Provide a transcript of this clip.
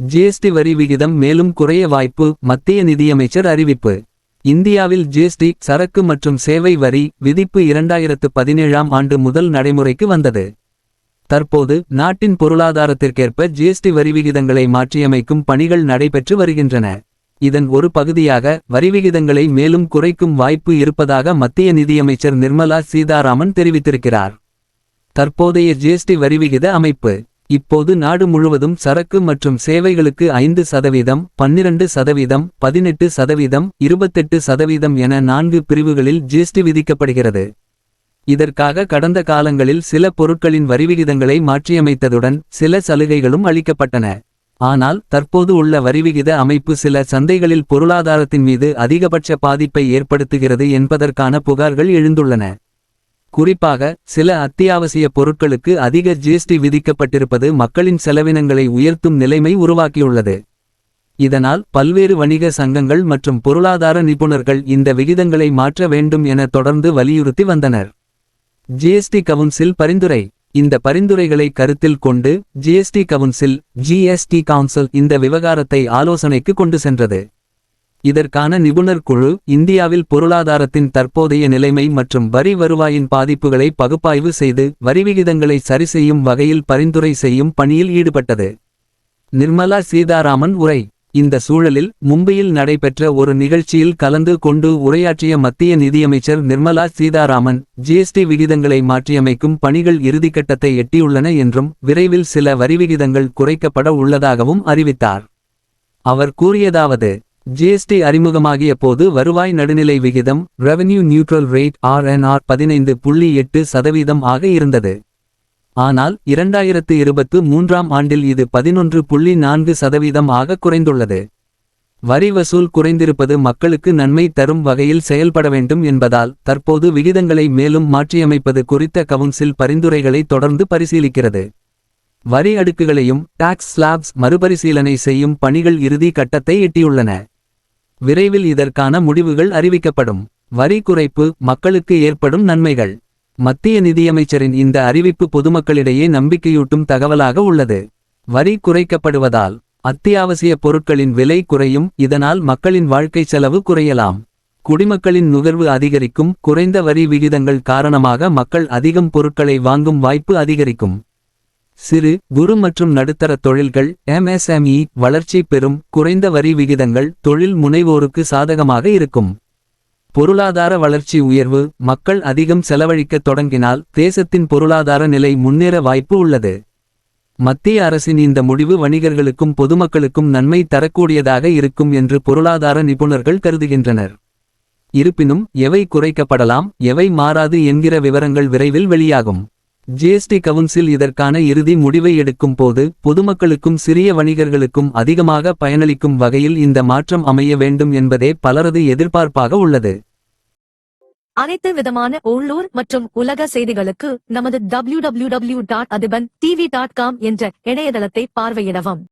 GST வரி விகிதம் மேலும் குறைய வாய்ப்பு மத்திய நிதியமைச்சர் அறிவிப்பு. இந்தியாவில் ஜிஎஸ்டி சரக்கு மற்றும் சேவை வரி விதிப்பு இரண்டாயிரத்து பதினேழாம் ஆண்டு முதல் நடைமுறைக்கு வந்தது. தற்போது நாட்டின் பொருளாதாரத்திற்கேற்ப ஜிஎஸ்டி வரி விகிதங்களை மாற்றியமைக்கும் பணிகள் நடைபெற்று வருகின்றன. இதன் ஒரு பகுதியாக வரிவிகிதங்களை மேலும் குறைக்கும் வாய்ப்பு இருப்பதாக மத்திய நிதியமைச்சர் நிர்மலா சீதாராமன் தெரிவித்திருக்கிறார். தற்போதைய ஜிஎஸ்டி வரிவிகித அமைப்பு. இப்போது நாடு முழுவதும் சரக்கு மற்றும் சேவைகளுக்கு ஐந்து சதவீதம் பன்னிரண்டு சதவீதம் பதினெட்டு சதவீதம் இருபத்தெட்டு சதவீதம் என நான்கு பிரிவுகளில் ஜிஎஸ்டி விதிக்கப்படுகிறது. இதற்காக கடந்த காலங்களில் சில பொருட்களின் வரிவிகிதங்களை மாற்றியமைத்ததுடன் சில சலுகைகளும் அளிக்கப்பட்டன. ஆனால் தற்போது உள்ள வரிவிகித அமைப்பு சில சந்தைகளில் பொருளாதாரத்தின் மீது அதிகபட்ச பாதிப்பை ஏற்படுத்துகிறது என்பதற்கான புகார்கள் எழுந்துள்ளன. குறிப்பாக சில அத்தியாவசிய பொருட்களுக்கு அதிக ஜிஎஸ்டி விதிக்கப்பட்டிருப்பது மக்களின் செலவினங்களை உயர்த்தும் நிலைமை உருவாக்கியுள்ளது. இதனால் பல்வேறு வணிக சங்கங்கள் மற்றும் பொருளாதார நிபுணர்கள் இந்த விகிதங்களை மாற்ற வேண்டும் என தொடர்ந்து வலியுறுத்தி வந்தனர். ஜிஎஸ்டி கவுன்சில் பரிந்துரை. இந்த பரிந்துரைகளை கருத்தில் கொண்டு ஜிஎஸ்டி கவுன்சில் ஜிஎஸ்டி கவுன்சில் இந்த விவகாரத்தை ஆலோசனைக்கு கொண்டு சென்றது. இதற்கான நிபுணர் குழு இந்தியாவில் பொருளாதாரத்தின் தற்போதைய நிலைமை மற்றும் வரி வருவாயின் பாதிப்புகளை பகுப்பாய்வு செய்து வரிவிகிதங்களை சரிசெய்யும் வகையில் பரிந்துரை செய்யும் பணியில் ஈடுபட்டது. நிர்மலா சீதாராமன் உரை. இந்த சூழலில் மும்பையில் நடைபெற்ற ஒரு நிகழ்ச்சியில் கலந்து கொண்டு உரையாற்றிய மத்திய நிதியமைச்சர் நிர்மலா சீதாராமன் ஜிஎஸ்டி விகிதங்களை மாற்றியமைக்கும் பணிகள் இறுதிக்கட்டத்தை எட்டியுள்ளன என்றும் விரைவில் சில வரிவிகிதங்கள் குறைக்கப்பட உள்ளதாகவும் அறிவித்தார். அவர் கூறியதாவது ஜிஎஸ்டி அறிமுகமாகிய போது வருவாய் நடுநிலை விகிதம் ரெவென்யூ நியூட்ரல் ரேட் ஆர்என்ஆர் பதினைந்து புள்ளி எட்டு சதவீதம் ஆக இருந்தது. ஆனால் இரண்டாயிரத்து இருபத்து மூன்றாம் ஆண்டில் இது பதினொன்று புள்ளி நான்கு சதவீதம் ஆக குறைந்துள்ளது. வரி வசூல் குறைந்திருப்பது மக்களுக்கு நன்மை தரும் வகையில் செயல்பட வேண்டும் என்பதால் தற்போது விகிதங்களை மேலும் மாற்றியமைப்பது குறித்த கவுன்சில் பரிந்துரைகளை தொடர்ந்து பரிசீலிக்கிறது. வரி அடுக்குகளையும் டாக்ஸ் ஸ்லாப்ஸ் மறுபரிசீலனை செய்யும் பணிகள் இறுதி கட்டத்தை எட்டியுள்ளன. விரைவில் இதற்கான முடிவுகள் அறிவிக்கப்படும். வரி குறைப்பு மக்களுக்கு ஏற்படும் நன்மைகள். மத்திய நிதியமைச்சரின் இந்த அறிவிப்பு பொதுமக்களிடையே நம்பிக்கையூட்டும் தகவலாக உள்ளது. வரி குறைக்கப்படுவதால் அத்தியாவசிய பொருட்களின் விலை குறையும். இதனால் மக்களின் வாழ்க்கை செலவு குறையலாம். குடிமக்களின் நுகர்வு அதிகரிக்கும். குறைந்த வரி விகிதங்கள் காரணமாக மக்கள் அதிகம் பொருட்களை வாங்கும் வாய்ப்பு அதிகரிக்கும். சிறு குறு மற்றும் நடுத்தர தொழில்கள் எம்எஸ்எம்இ வளர்ச்சி பெறும் குறைந்த வரி விகிதங்கள் தொழில் முனைவோருக்கு சாதகமாக இருக்கும். பொருளாதார வளர்ச்சி உயர்வு மக்கள் அதிகம் செலவழிக்கத் தொடங்கினால் தேசத்தின் பொருளாதார நிலை முன்னேற வாய்ப்பு உள்ளது. மத்திய அரசின் இந்த முடிவு வணிகர்களுக்கும் பொதுமக்களுக்கும் நன்மை தரக்கூடியதாக இருக்கும் என்று பொருளாதார நிபுணர்கள் கருதுகின்றனர். இருப்பினும் எவை குறைக்கப்படலாம் எவை மாறாது என்கிற விவரங்கள் விரைவில் வெளியாகும். ஜிஎஸ்டி கவுன்சில் இதற்கான இறுதி முடிவை எடுக்கும் போது பொதுமக்களுக்கும் சிறிய வணிகர்களுக்கும் அதிகமாக பயனளிக்கும் வகையில் இந்த மாற்றம் அமைய வேண்டும் என்பதே பலரது எதிர்பார்ப்பாக உள்ளது. அனைத்து விதமான உள்ளூர் மற்றும் உலக செய்திகளுக்கு நமது W W W dot Athiban TV dot com என்ற இணையதளத்தை பார்வையிடவும்.